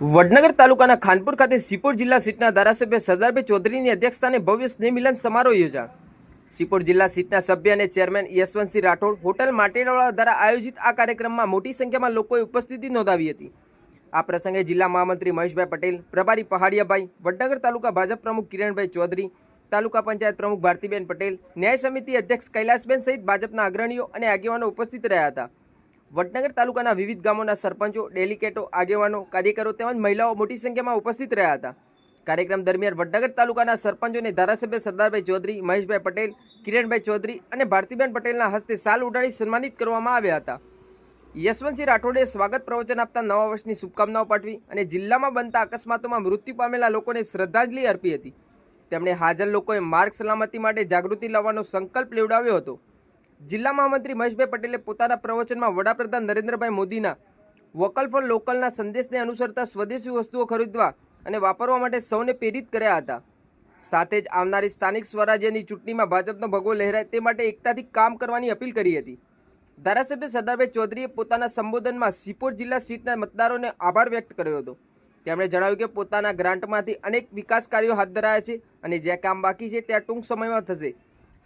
વડનગર તાલુકાના ખાનપુર ખાતે સિપોર જિલ્લા સીટના ધારાસભ્ય સરદારભાઈ ચૌધરીની અધ્યક્ષસ્થાને ભવ્ય સ્નેહમિલન સમારોહ યોજા સિપોર જિલ્લા સીટના સભ્ય અને ચેરમેન યશવંતસિંહ રાઠોડ હોટલ માટેવાળા દ્વારા આયોજિત આ કાર્યક્રમમાં મોટી સંખ્યામાં લોકોએ ઉપસ્થિતિ નોંધાવી હતી. આ પ્રસંગે જિલ્લા મહામંત્રી મહેશભાઈ પટેલ, પ્રભારી પહાડિયાભાઈ વડનગર તાલુકા ભાજપ પ્રમુખ કિરણભાઈ ચૌધરી, તાલુકા પંચાયત પ્રમુખ ભારતીબેન પટેલ, ન્યાય સમિતિ અધ્યક્ષ કૈલાસબેન સહિત ભાજપના અગ્રણીઓ અને આગેવાનો ઉપસ્થિત રહ્યા હતા. વડનગર તાલુકાના વિવિધ ગામોના સરપંચો ડેલિકેટો આગેવાનો, કાર્યકરો તેમજ મહિલાઓ મોટી સંખ્યામાં ઉપસ્થિત રહ્યા હતા. કાર્યક્રમ દરમિયાન વડનગર તાલુકાના સરપંચોને ધારાસભ્ય સરદારભાઈ ચૌધરી, મહેશભાઈ પટેલ, કિરણભાઈ ચૌધરી અને ભારતીબેન પટેલના હસ્તે સાલ ઉડાડી સન્માનિત કરવામાં આવ્યા હતા. યશવંતસિંહ રાઠોડે સ્વાગત પ્રવચન આપતા નવા વર્ષની શુભકામનાઓ પાઠવી અને જિલ્લામાં બનતા અકસ્માતોમાં મૃત્યુ પામેલા લોકોને શ્રદ્ધાંજલિ અર્પી હતી. તેમણે હાજર લોકોએ માર્ગ સલામતી માટે જાગૃતિ લાવવાનો સંકલ્પ લેવડાવ્યો હતો. જિલ્લા મહામંત્રી મહેશભાઈ પટેલે પોતાના પ્રવચનમાં વડાપ્રધાન નરેન્દ્રભાઈ મોદીના વોકલ ફોર લોકલના સંદેશને અનુસરતા સ્વદેશી વસ્તુઓ ખરીદવા અને વાપરવા માટે સૌને પ્રેરિત કર્યા હતા. સાથે જ આવનારી સ્થાનિક સ્વરાજ્યની ચૂંટણીમાં ભાજપનો ભગવો લહેરાય તે માટે એકતાથી કામ કરવાની અપીલ કરી હતી. ધારાસભ્ય સરદારભાઈ ચૌધરીએ પોતાના સંબોધનમાં સિપોર જિલ્લા સીટના મતદારોને આભાર વ્યક્ત કર્યો હતો. તેમણે જણાવ્યું કે પોતાના ગ્રાન્ટમાંથી અનેક વિકાસ કાર્યો હાથ ધરાયા છે અને જ્યાં કામ બાકી છે ત્યાં ટૂંક સમયમાં થશે.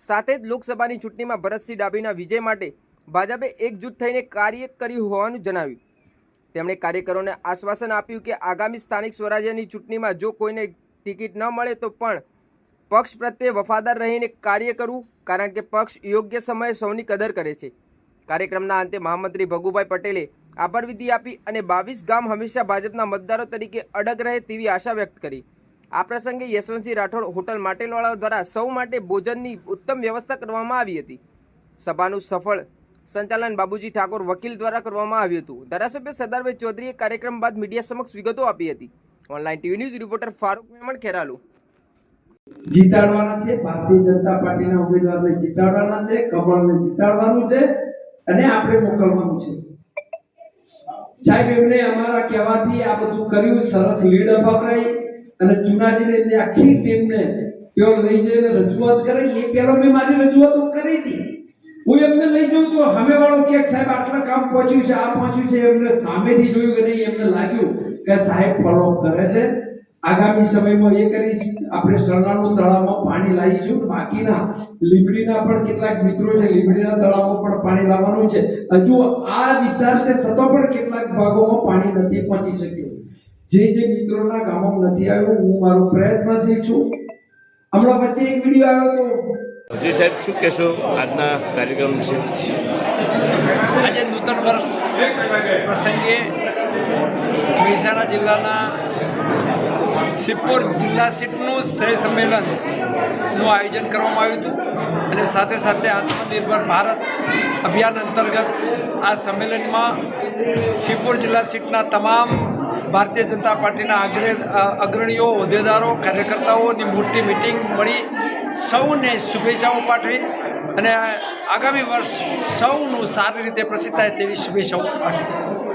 સાથે જ લોકસભાની ચૂંટણીમાં ભરતસિંહ ડાભીના વિજય માટે ભાજપે એકજૂથ થઈને કાર્ય કર્યું હોવાનું જણાવ્યું. તેમણે કાર્યકરોને આશ્વાસન આપ્યું કે આગામી સ્થાનિક સ્વરાજ્યની ચૂંટણીમાં જો કોઈને ટિકિટ ન મળે તો પણ પક્ષ પ્રત્યે વફાદાર રહીને કાર્ય કરવું, કારણ કે પક્ષ યોગ્ય સમયે સૌની કદર કરે છે. કાર્યક્રમના અંતે મહામંત્રી ભગુભાઈ પટેલે આભાર વિધિ આપી અને બાવીસ ગામ હંમેશા ભાજપના મતદારો તરીકે અડગ રહે તેવી આશા વ્યક્ત કરી. આ પ્રસંગે યશવંતસિંહ રાઠોડ હોટલ માટેલવાળા દ્વારા સૌ માટે ભોજનની ઉત્તમ વ્યવસ્થા કરવામાં આવી હતી. સભાનું સફળ સંચાલન બાબુજી ઠાકોર વકીલ દ્વારા કરવામાં આવ્યું હતું. ધારાસભ્ય સરદારભાઈ ચૌધરીએ કાર્યક્રમ બાદ મીડિયા સમક્ષ વિગતો આપી હતી. Online TV news reporter Farooq Memon, Kheralu. જીતાડવાના છે, ભારતીય જનતા પાર્ટીના ઉમેદવારને જીતાડવાના છે, કમળને જીતાડવાનું છે અને આપણે મોકલવાનું છે. સાહેબ, એમને અમારા કહેવાથી આ બધું કર્યું, સરસ લીડ અપાવરાઈ. અને ચુનાજીને એમની આખી ટીમને તેઓ લઈ જઈને રજૂઆત કરે, એ પહેલા મેં મારી રજૂઆતો કરી હતી. હું એમને લઈ જઉં તો સામે વાળો કે, સાહેબ, આટલા કામ પહોંચ્યું છે, આ પહોંચ્યું છે. એમને સામેથી જોયું કે નહીં એમને લાગ્યું કે સાહેબ ફોલો કરે છે. આગામી સમયમાં એ કરીશ આપણે સરનાળું તળાવમાં પાણી લાવીશું. બાકીના લીંબડીના પણ કેટલાક મિત્રો છે, લીંબડીના તળાવમાં પણ પાણી લાવવાનું છે. હજુ આ વિસ્તાર છે, છતાં પણ કેટલાક ભાગોમાં પાણી નથી પહોંચી શક્યું. જે જે મિત્રોના ગામમાં નથી આવ્યો હું મારો પ્રયત્નશીલ છું. હમણાં વચ્ચે એક વીડિયો આવ્યો તો જી સાહેબ શું કહેશો આજના કાર્યક્રમ વિશે? આજે નૂતન વર્ષ પ્રસંગે મહેસાણા જિલ્લાના સિપોર જિલ્લા સીટનું શ્રેય સંમેલનનું આયોજન કરવામાં આવ્યું હતું. અને સાથે સાથે આત્મનિર્ભર ભારત અભિયાન અંતર્ગત આ સંમેલનમાં સિપોર જિલ્લા સીટના તમામ ભારતીય જનતા પાર્ટીના અગ્રે અગ્રણીઓ, હોદ્દેદારો, કાર્યકર્તાઓની મોટી મિટિંગ મળી. સૌને શુભેચ્છાઓ પાઠવી અને આગામી વર્ષ સૌનું સારી રીતે પ્રસિદ્ધ થાય તેવી શુભેચ્છાઓ પાઠવી.